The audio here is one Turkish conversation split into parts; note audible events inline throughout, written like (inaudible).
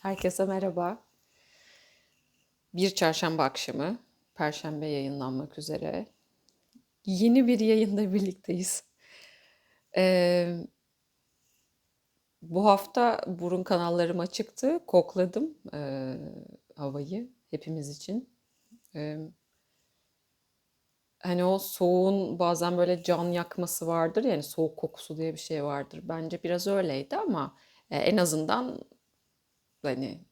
Herkese merhaba. Bir çarşamba akşamı, perşembe yayınlanmak üzere. Yeni bir yayında birlikteyiz. Ee, bu hafta burun kanallarım açıktı. Kokladım ee, havayı hepimiz için. Ee, hani o soğuğun bazen böyle can yakması vardır yani soğuk kokusu diye bir şey vardır. Bence biraz öyleydi ama e, en azından hani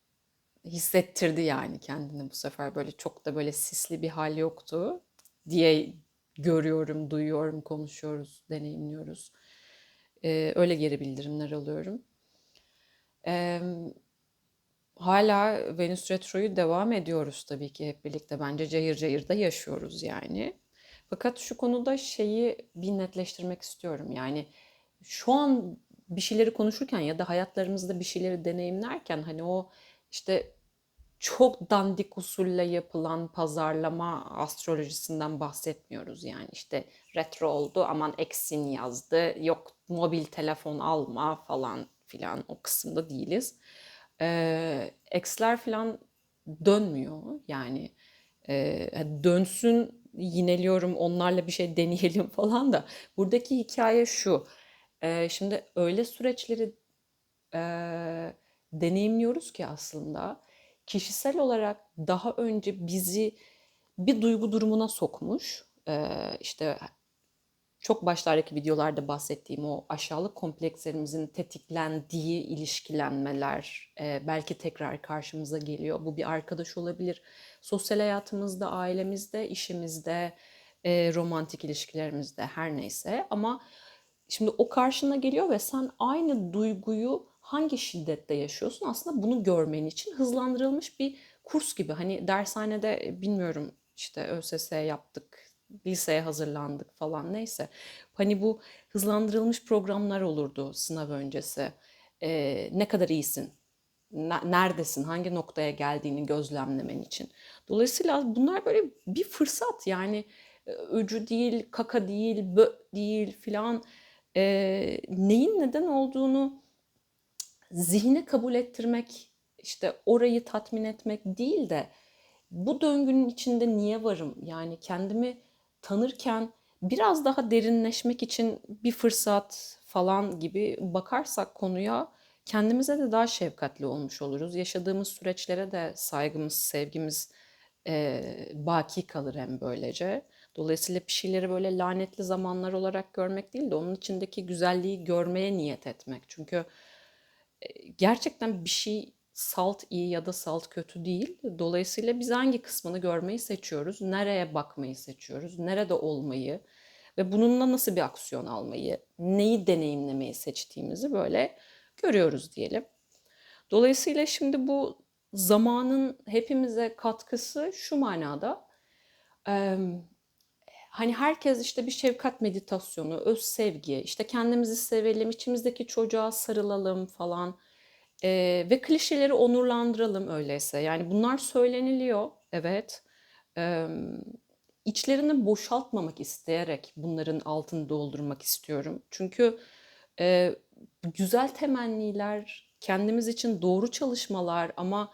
hissettirdi yani kendini bu sefer böyle çok da böyle sisli bir hal yoktu diye görüyorum, duyuyorum, konuşuyoruz, deneyimliyoruz. Ee, öyle geri bildirimler alıyorum. Ee, hala Venüs Retro'yu devam ediyoruz tabii ki hep birlikte. Bence cayır cayır da yaşıyoruz yani. Fakat şu konuda şeyi bir netleştirmek istiyorum. Yani şu an bir şeyleri konuşurken ya da hayatlarımızda bir şeyleri deneyimlerken hani o işte çok dandik usulle yapılan pazarlama astrolojisinden bahsetmiyoruz. Yani işte retro oldu aman eksin yazdı yok mobil telefon alma falan filan o kısımda değiliz. Ee, eksler filan dönmüyor yani e, dönsün yineliyorum onlarla bir şey deneyelim (laughs) falan da buradaki hikaye şu. E, şimdi öyle süreçleri e, deneyimliyoruz ki aslında kişisel olarak daha önce bizi bir duygu durumuna sokmuş. Ee, işte çok başlardaki videolarda bahsettiğim o aşağılık komplekslerimizin tetiklendiği ilişkilenmeler e, belki tekrar karşımıza geliyor. Bu bir arkadaş olabilir. Sosyal hayatımızda, ailemizde, işimizde, e, romantik ilişkilerimizde her neyse. Ama şimdi o karşına geliyor ve sen aynı duyguyu hangi şiddette yaşıyorsun aslında bunu görmen için hızlandırılmış bir kurs gibi. Hani dershanede e, bilmiyorum işte ÖSS yaptık, liseye hazırlandık falan neyse. Hani bu hızlandırılmış programlar olurdu sınav öncesi. Ee, ne kadar iyisin, neredesin, hangi noktaya geldiğini gözlemlemen için. Dolayısıyla bunlar böyle bir fırsat yani e, öcü değil, kaka değil, bö değil filan e, neyin neden olduğunu zihni kabul ettirmek, işte orayı tatmin etmek değil de bu döngünün içinde niye varım? Yani kendimi tanırken biraz daha derinleşmek için bir fırsat falan gibi bakarsak konuya kendimize de daha şefkatli olmuş oluruz. Yaşadığımız süreçlere de saygımız, sevgimiz e, baki kalır hem böylece. Dolayısıyla bir şeyleri böyle lanetli zamanlar olarak görmek değil de onun içindeki güzelliği görmeye niyet etmek. Çünkü gerçekten bir şey salt iyi ya da salt kötü değil. Dolayısıyla biz hangi kısmını görmeyi seçiyoruz, nereye bakmayı seçiyoruz, nerede olmayı ve bununla nasıl bir aksiyon almayı, neyi deneyimlemeyi seçtiğimizi böyle görüyoruz diyelim. Dolayısıyla şimdi bu zamanın hepimize katkısı şu manada. Hani herkes işte bir şefkat meditasyonu, öz sevgi, işte kendimizi sevelim, içimizdeki çocuğa sarılalım falan ee, ve klişeleri onurlandıralım öyleyse. Yani bunlar söyleniliyor, evet. Ee, içlerini boşaltmamak isteyerek bunların altını doldurmak istiyorum. Çünkü e, güzel temenniler, kendimiz için doğru çalışmalar ama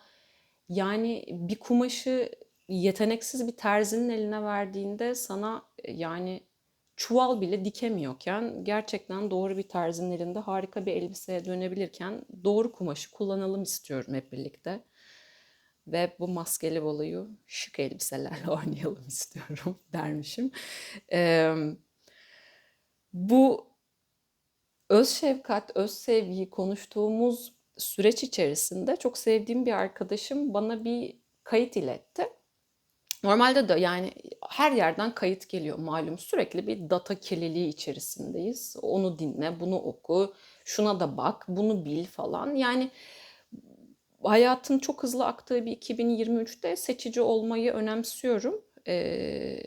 yani bir kumaşı yeteneksiz bir terzinin eline verdiğinde sana yani çuval bile dikemiyorken gerçekten doğru bir terzinin elinde harika bir elbiseye dönebilirken doğru kumaşı kullanalım istiyorum hep birlikte. Ve bu maskeli baloyu şık elbiselerle (laughs) oynayalım istiyorum (laughs) dermişim. Ee, bu öz şefkat, öz sevgiyi konuştuğumuz süreç içerisinde çok sevdiğim bir arkadaşım bana bir kayıt iletti. Normalde de yani her yerden kayıt geliyor malum sürekli bir data kirliliği içerisindeyiz. Onu dinle, bunu oku, şuna da bak, bunu bil falan. Yani hayatın çok hızlı aktığı bir 2023'te seçici olmayı önemsiyorum. Ee,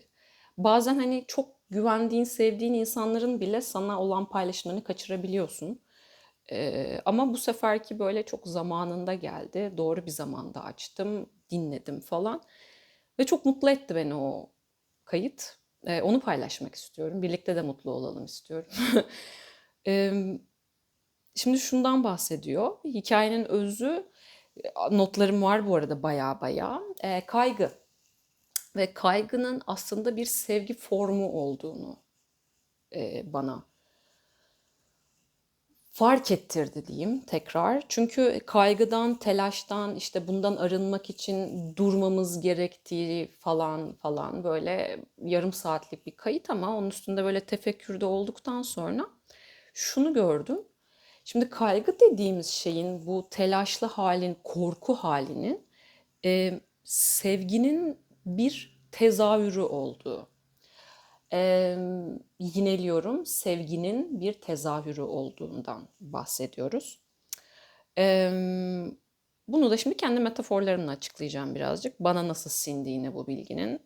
bazen hani çok güvendiğin, sevdiğin insanların bile sana olan paylaşımlarını kaçırabiliyorsun. Ee, ama bu seferki böyle çok zamanında geldi. Doğru bir zamanda açtım, dinledim falan. Ve çok mutlu etti beni o kayıt. E, onu paylaşmak istiyorum. Birlikte de mutlu olalım istiyorum. (laughs) e, şimdi şundan bahsediyor. Hikayenin özü Notlarım var bu arada baya baya. Ee, kaygı ve kaygının aslında bir sevgi formu olduğunu e, bana fark ettirdi diyeyim tekrar. Çünkü kaygıdan, telaştan, işte bundan arınmak için durmamız gerektiği falan falan böyle yarım saatlik bir kayıt ama onun üstünde böyle tefekkürde olduktan sonra şunu gördüm. Şimdi kaygı dediğimiz şeyin bu telaşlı halin, korku halinin e, sevginin bir tezahürü olduğu. Eee, yineliyorum, sevginin bir tezahürü olduğundan bahsediyoruz. Emm, bunu da şimdi kendi metaforlarımla açıklayacağım birazcık. Bana nasıl sindiğini bu bilginin.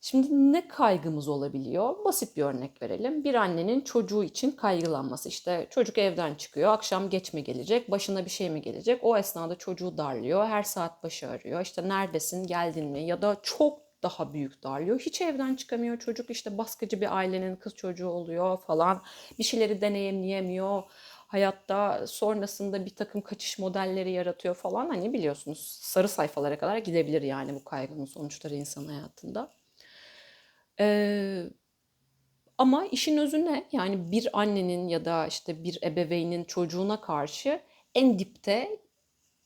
Şimdi ne kaygımız olabiliyor? Basit bir örnek verelim. Bir annenin çocuğu için kaygılanması. İşte çocuk evden çıkıyor, akşam geç mi gelecek, başına bir şey mi gelecek? O esnada çocuğu darlıyor, her saat başı arıyor. İşte neredesin, geldin mi? Ya da çok daha büyük darlıyor. Hiç evden çıkamıyor çocuk işte baskıcı bir ailenin kız çocuğu oluyor falan. Bir şeyleri deneyimleyemiyor. Hayatta sonrasında bir takım kaçış modelleri yaratıyor falan. Hani biliyorsunuz sarı sayfalara kadar gidebilir yani bu kaygının sonuçları insan hayatında. Ee, ama işin özü ne? Yani bir annenin ya da işte bir ebeveynin çocuğuna karşı en dipte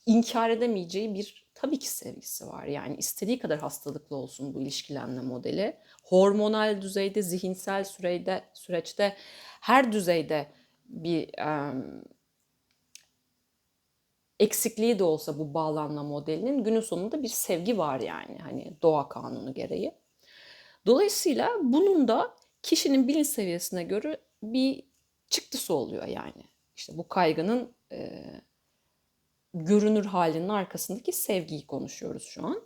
inkar edemeyeceği bir tabii ki sevgisi var. Yani istediği kadar hastalıklı olsun bu ilişkilenme modeli. Hormonal düzeyde, zihinsel süreyde, süreçte her düzeyde bir um, eksikliği de olsa bu bağlanma modelinin günün sonunda bir sevgi var yani hani doğa kanunu gereği. Dolayısıyla bunun da kişinin bilinç seviyesine göre bir çıktısı oluyor yani. İşte bu kaygının e, görünür halinin arkasındaki sevgiyi konuşuyoruz şu an.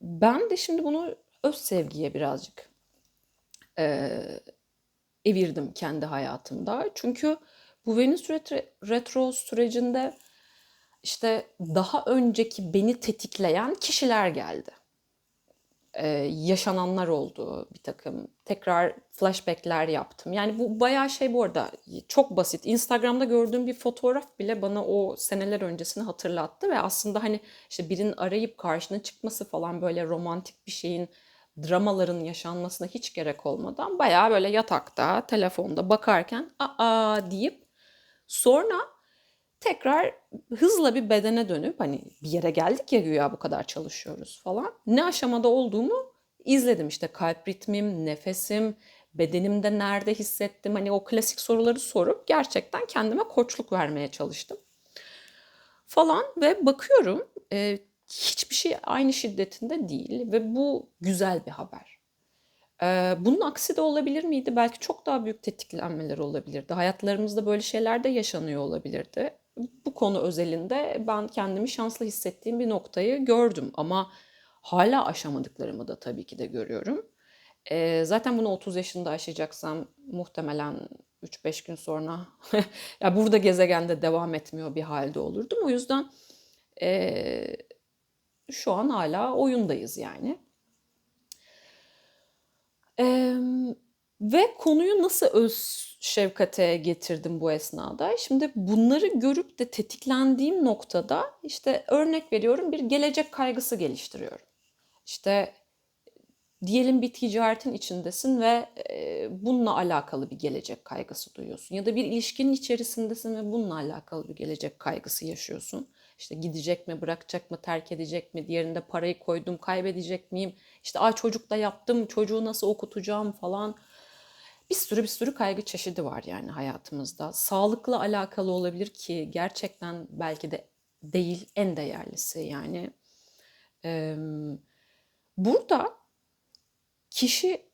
Ben de şimdi bunu öz sevgiye birazcık e, evirdim kendi hayatımda. Çünkü bu Venüs retro sürecinde işte daha önceki beni tetikleyen kişiler geldi e, yaşananlar oldu bir takım. Tekrar flashbackler yaptım. Yani bu bayağı şey bu arada çok basit. Instagram'da gördüğüm bir fotoğraf bile bana o seneler öncesini hatırlattı ve aslında hani işte birinin arayıp karşına çıkması falan böyle romantik bir şeyin dramaların yaşanmasına hiç gerek olmadan bayağı böyle yatakta, telefonda bakarken aa deyip sonra tekrar hızla bir bedene dönüp hani bir yere geldik ya güya bu kadar çalışıyoruz falan. Ne aşamada olduğumu izledim işte kalp ritmim, nefesim, bedenimde nerede hissettim hani o klasik soruları sorup gerçekten kendime koçluk vermeye çalıştım. Falan ve bakıyorum e, hiçbir şey aynı şiddetinde değil ve bu güzel bir haber. E, bunun aksi de olabilir miydi? Belki çok daha büyük tetiklenmeler olabilirdi. Hayatlarımızda böyle şeyler de yaşanıyor olabilirdi bu konu özelinde ben kendimi şanslı hissettiğim bir noktayı gördüm ama hala aşamadıklarımı da tabii ki de görüyorum. E, zaten bunu 30 yaşında aşacaksam muhtemelen 3-5 gün sonra (laughs) ya burada gezegende devam etmiyor bir halde olurdum. O yüzden e, şu an hala oyundayız yani. E, ve konuyu nasıl öz şefkate getirdim bu esnada. Şimdi bunları görüp de tetiklendiğim noktada işte örnek veriyorum bir gelecek kaygısı geliştiriyorum. İşte diyelim bir ticaretin içindesin ve e, bununla alakalı bir gelecek kaygısı duyuyorsun. Ya da bir ilişkinin içerisindesin ve bununla alakalı bir gelecek kaygısı yaşıyorsun. İşte gidecek mi, bırakacak mı, terk edecek mi, diğerinde parayı koydum, kaybedecek miyim? İşte ay çocuk da yaptım, çocuğu nasıl okutacağım falan bir sürü bir sürü kaygı çeşidi var yani hayatımızda. Sağlıkla alakalı olabilir ki gerçekten belki de değil en değerlisi yani. Burada kişi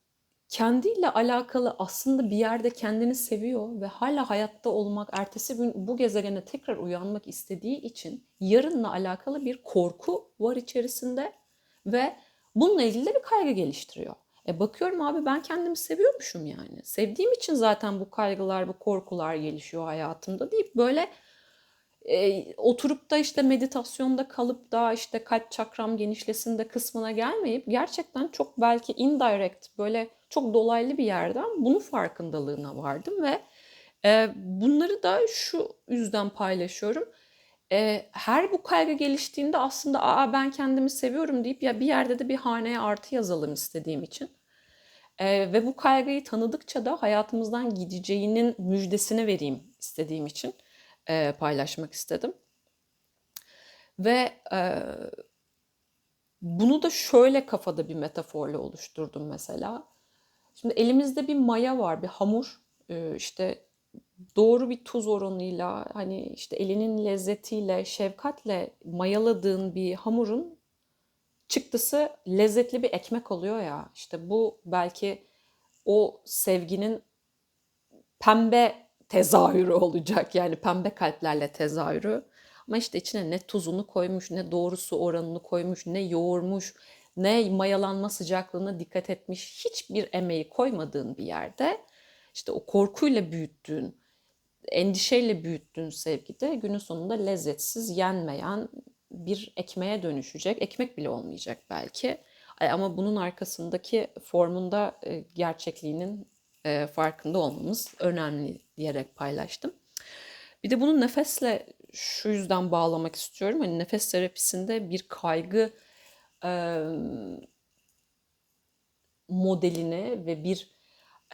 kendiyle alakalı aslında bir yerde kendini seviyor ve hala hayatta olmak, ertesi gün bu gezegene tekrar uyanmak istediği için yarınla alakalı bir korku var içerisinde ve bununla ilgili de bir kaygı geliştiriyor. E bakıyorum abi ben kendimi seviyormuşum yani. Sevdiğim için zaten bu kaygılar, bu korkular gelişiyor hayatımda deyip böyle e, oturup da işte meditasyonda kalıp da işte kalp çakram genişlesin de kısmına gelmeyip gerçekten çok belki indirect böyle çok dolaylı bir yerden bunun farkındalığına vardım ve Eee, bunları da şu yüzden paylaşıyorum. Eee, her bu kaygı geliştiğinde aslında "A, ben kendimi seviyorum." deyip ya bir yerde de bir haneye artı yazalım istediğim için. Eee, ve bu kaygıyı tanıdıkça da hayatımızdan gideceğinin müjdesini vereyim istediğim için, eee, paylaşmak istedim. Ve, eee, bunu da şöyle kafada bir metaforla oluşturdum mesela. Şimdi elimizde bir maya var, bir hamur. Eee, işte doğru bir tuz oranıyla, hani, işte elinin lezzetiyle, şefkatle mayaladığın bir hamurun çıktısı lezzetli bir ekmek oluyor ya. İşte bu belki o sevginin pembe tezahürü olacak. Yani pembe kalplerle tezahürü. Ama işte içine ne tuzunu koymuş, ne doğru su oranını koymuş, ne yoğurmuş, ne mayalanma sıcaklığına dikkat etmiş. Hiçbir emeği koymadığın bir yerde işte o korkuyla büyüttüğün, endişeyle büyüttüğün sevgi de günün sonunda lezzetsiz, yenmeyen bir ekmeğe dönüşecek. Ekmek bile olmayacak belki. Ama bunun arkasındaki formunda e, gerçekliğinin e, farkında olmamız önemli diyerek paylaştım. Bir de bunu nefesle şu yüzden bağlamak istiyorum. Hani nefes terapisinde bir kaygı e, modelini ve bir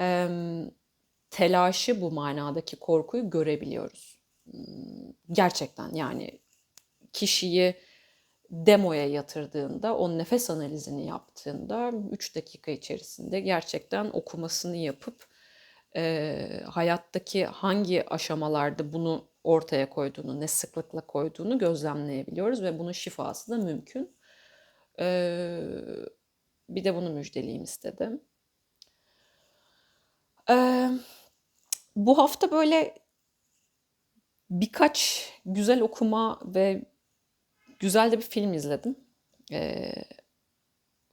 e, telaşı bu manadaki korkuyu görebiliyoruz. Gerçekten yani kişiyi demoya yatırdığında, o nefes analizini yaptığında 3 dakika içerisinde gerçekten okumasını yapıp e, hayattaki hangi aşamalarda bunu ortaya koyduğunu, ne sıklıkla koyduğunu gözlemleyebiliyoruz ve bunun şifası da mümkün. E, bir de bunu müjdeleyeyim istedim. E, bu hafta böyle birkaç güzel okuma ve güzel de bir film izledim. Ee,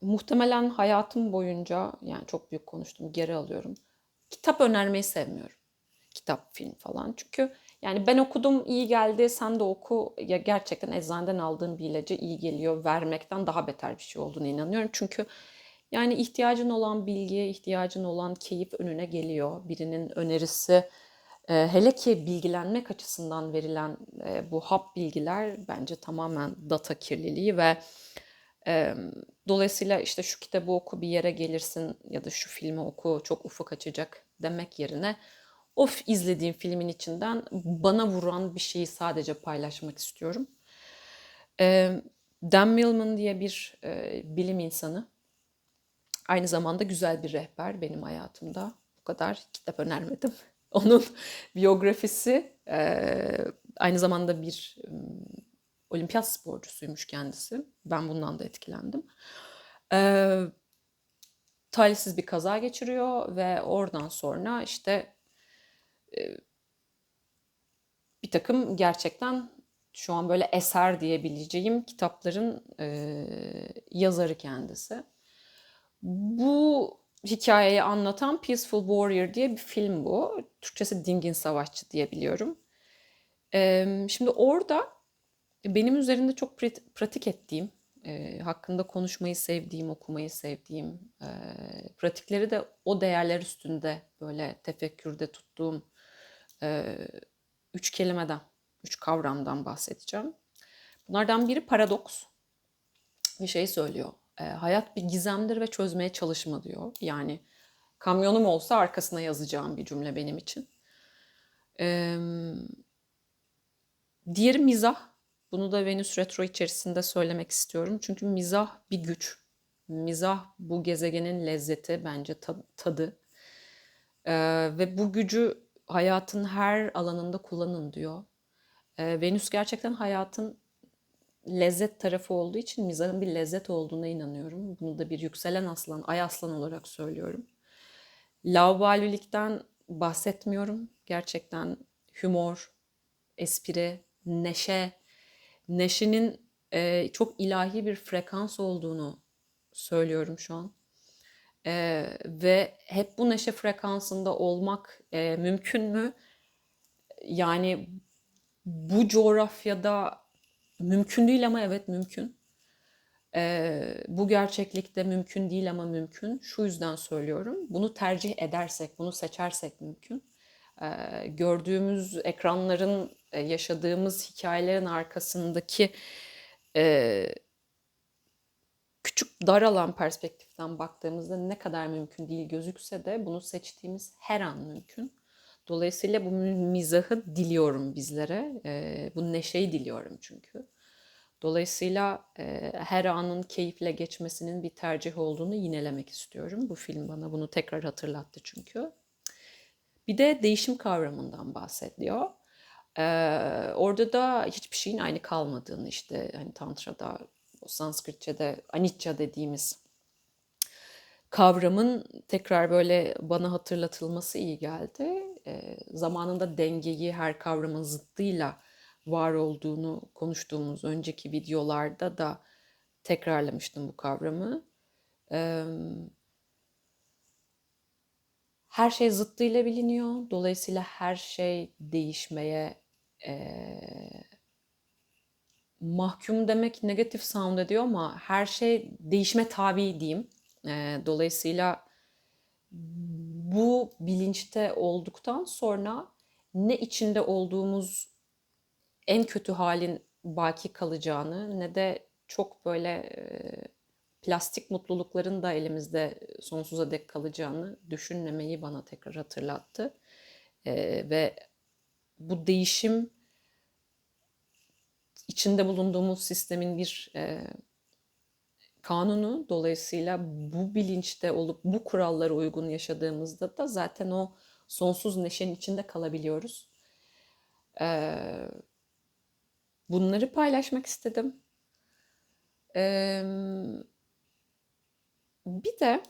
muhtemelen hayatım boyunca yani çok büyük konuştum geri alıyorum. Kitap önermeyi sevmiyorum. Kitap, film falan. Çünkü yani ben okudum iyi geldi sen de oku. Ya gerçekten eczaneden aldığın bir ilacı iyi geliyor. Vermekten daha beter bir şey olduğunu inanıyorum. Çünkü yani ihtiyacın olan bilgi, ihtiyacın olan keyif önüne geliyor. Birinin önerisi e, hele ki bilgilenmek açısından verilen e, bu hap bilgiler bence tamamen data kirliliği ve dolayısıyla işte şu kitabı oku bir yere gelirsin ya da şu filmi oku çok ufuk açacak demek yerine of izlediğim filmin içinden bana vuran bir şeyi sadece paylaşmak istiyorum. Dan Millman diye bir e, bilim insanı aynı zamanda güzel bir rehber benim hayatımda. Bu kadar kitap önermedim. (laughs) Onun biyografisi aynı zamanda bir olimpiyat sporcusuymuş kendisi. Ben bundan da etkilendim. Talihsiz bir kaza geçiriyor ve oradan sonra işte bir takım gerçekten şu an böyle eser diyebileceğim kitapların e, yazarı kendisi. Bu hikayeyi anlatan Peaceful Warrior diye bir film bu. Türkçesi Dingin Savaşçı diye biliyorum. Ee, şimdi orada benim üzerinde çok pratik ettiğim, e, hakkında konuşmayı sevdiğim, okumayı sevdiğim, e, pratikleri de o değerler üstünde böyle tefekkürde tuttuğum e, üç kelimeden, üç kavramdan bahsedeceğim. Bunlardan biri paradoks. Bir şey söylüyor e, hayat bir gizemdir ve çözmeye çalışma diyor. Yani kamyonum olsa arkasına yazacağım bir cümle benim için. E, diğeri mizah. Bunu da Venüs Retro içerisinde söylemek istiyorum. Çünkü mizah bir güç. Mizah bu gezegenin lezzeti bence tadı. E, ve bu gücü hayatın her alanında kullanın diyor. E, Venüs gerçekten hayatın lezzet tarafı olduğu için mizahın bir lezzet olduğuna inanıyorum. Bunu da bir yükselen aslan, ay aslan olarak söylüyorum. Laubalilikten bahsetmiyorum. Gerçekten humor, espri, neşe, neşenin e, çok ilahi bir frekans olduğunu söylüyorum şu an. E, ve hep bu neşe frekansında olmak e, mümkün mü? Yani bu coğrafyada Mümkün değil ama evet mümkün. Ee, bu gerçeklikte mümkün değil ama mümkün. Şu yüzden söylüyorum. Bunu tercih edersek, bunu seçersek mümkün. e, gördüğümüz ekranların, e, yaşadığımız hikayelerin arkasındaki e, küçük dar alan perspektiften baktığımızda ne kadar mümkün değil gözükse de bunu seçtiğimiz her an mümkün. Dolayısıyla bu mizahı diliyorum bizlere. E, bu neşeyi diliyorum çünkü. Dolayısıyla e, her anın keyifle geçmesinin bir tercih olduğunu yinelemek istiyorum. Bu film bana bunu tekrar hatırlattı çünkü. Bir de değişim kavramından bahsediyor. Ee, orada da hiçbir şeyin aynı kalmadığını işte hani Tantra'da, o Sanskritçe'de anicca dediğimiz kavramın tekrar böyle bana hatırlatılması iyi geldi. Ee, zamanında dengeyi her kavramın zıttıyla var olduğunu konuştuğumuz önceki videolarda da tekrarlamıştım bu kavramı. Ee, her şey zıttıyla biliniyor. Dolayısıyla her şey değişmeye eee, mahkum demek negatif sound ediyor ama her şey değişme tabi diyeyim. Eee, dolayısıyla bu bilinçte olduktan sonra ne içinde olduğumuz en kötü halin baki kalacağını ne de çok böyle plastik mutlulukların da elimizde sonsuza dek kalacağını düşünmemeyi bana tekrar hatırlattı. Ve bu değişim içinde bulunduğumuz sistemin bir kanunu. Dolayısıyla bu bilinçte olup bu kurallara uygun yaşadığımızda da zaten o sonsuz neşenin içinde kalabiliyoruz. Eee, bunları paylaşmak istedim. Eee, bir de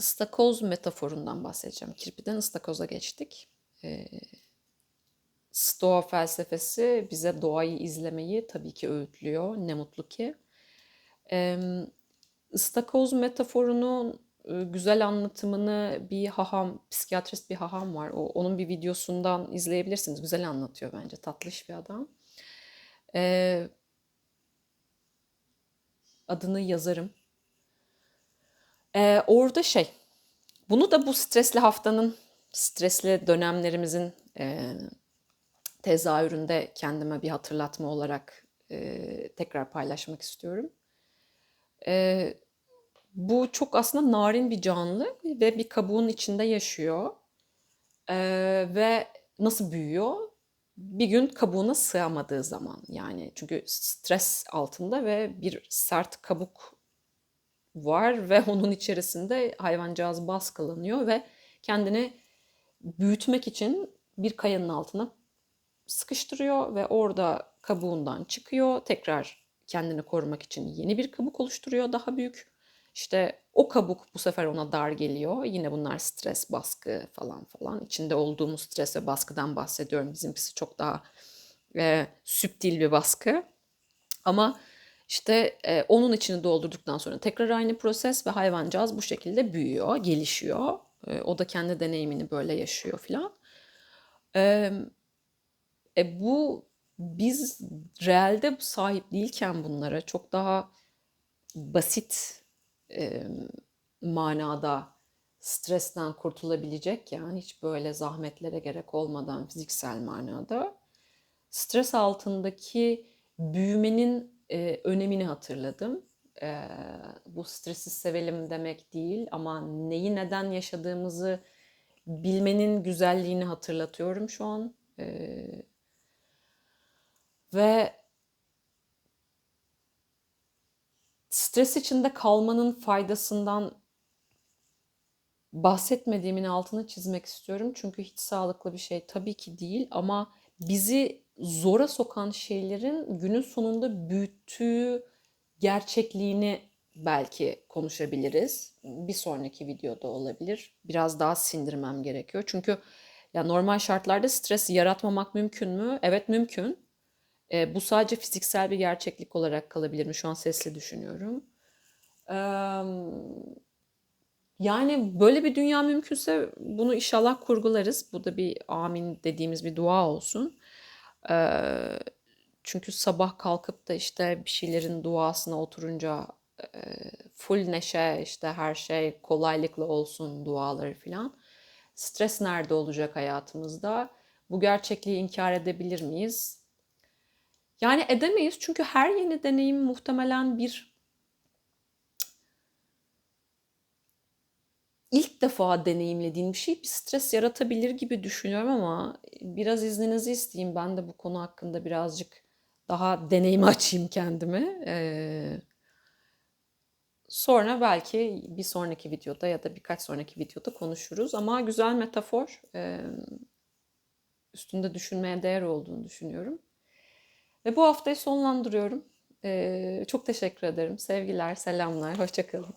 ıstakoz metaforundan bahsedeceğim. Kirpiden ıstakoza geçtik. Eee, Stoa felsefesi bize doğayı izlemeyi tabii ki öğütlüyor. Ne mutlu ki. Eee ıstakoz metaforunun e, güzel anlatımını bir haham, psikiyatrist bir haham var. O, onun bir videosundan izleyebilirsiniz. Güzel anlatıyor bence. Tatlış bir adam. Eee, adını yazarım. Eee, orada şey, bunu da bu stresli haftanın, stresli dönemlerimizin eee tezahüründe kendime bir hatırlatma olarak eee, tekrar paylaşmak istiyorum. Eee, bu çok aslında narin bir canlı ve bir kabuğun içinde yaşıyor. Eee, ve nasıl büyüyor? Bir gün kabuğuna sığamadığı zaman yani çünkü stres altında ve bir sert kabuk var ve onun içerisinde hayvancağız baskılanıyor ve kendini büyütmek için bir kayanın altına sıkıştırıyor ve orada kabuğundan çıkıyor. Tekrar kendini korumak için yeni bir kabuk oluşturuyor daha büyük. İşte o kabuk bu sefer ona dar geliyor. Yine bunlar stres, baskı falan falan. İçinde olduğumuz stres ve baskıdan bahsediyorum. Bizimkisi çok daha e, süptil bir baskı. Ama işte e, onun içini doldurduktan sonra tekrar aynı proses ve hayvancağız bu şekilde büyüyor, gelişiyor. E, o da kendi deneyimini böyle yaşıyor filan. E, e, bu biz realde sahip değilken bunlara çok daha basit e, manada stresten kurtulabilecek yani hiç böyle zahmetlere gerek olmadan fiziksel manada stres altındaki büyümenin e, önemini hatırladım. E, bu stresi sevelim demek değil ama neyi neden yaşadığımızı bilmenin güzelliğini hatırlatıyorum şu an. E, ve stres içinde kalmanın faydasından bahsetmediğimin altını çizmek istiyorum. Çünkü hiç sağlıklı bir şey tabii ki değil ama bizi zora sokan şeylerin günün sonunda büyüttüğü gerçekliğini belki konuşabiliriz. Bir sonraki videoda olabilir. Biraz daha sindirmem gerekiyor. Çünkü ya normal şartlarda stres yaratmamak mümkün mü? Evet mümkün. E, bu sadece fiziksel bir gerçeklik olarak kalabilir mi? Şu an sesli düşünüyorum. E, yani böyle bir dünya mümkünse bunu inşallah kurgularız. Bu da bir amin dediğimiz bir dua olsun. E, çünkü sabah kalkıp da işte bir şeylerin duasına oturunca e, full neşe işte her şey kolaylıkla olsun duaları filan. Stres nerede olacak hayatımızda? Bu gerçekliği inkar edebilir miyiz? Yani edemeyiz çünkü her yeni deneyim muhtemelen bir ilk defa deneyimlediğin bir şey bir stres yaratabilir gibi düşünüyorum ama biraz izninizi isteyeyim. Ben de bu konu hakkında birazcık daha deneyimi açayım kendime. Ee, sonra belki bir sonraki videoda ya da birkaç sonraki videoda konuşuruz. Ama güzel metafor. Ee, üstünde düşünmeye değer olduğunu düşünüyorum. Ve bu haftayı sonlandırıyorum. Ee, çok teşekkür ederim. Sevgiler, selamlar, hoşçakalın.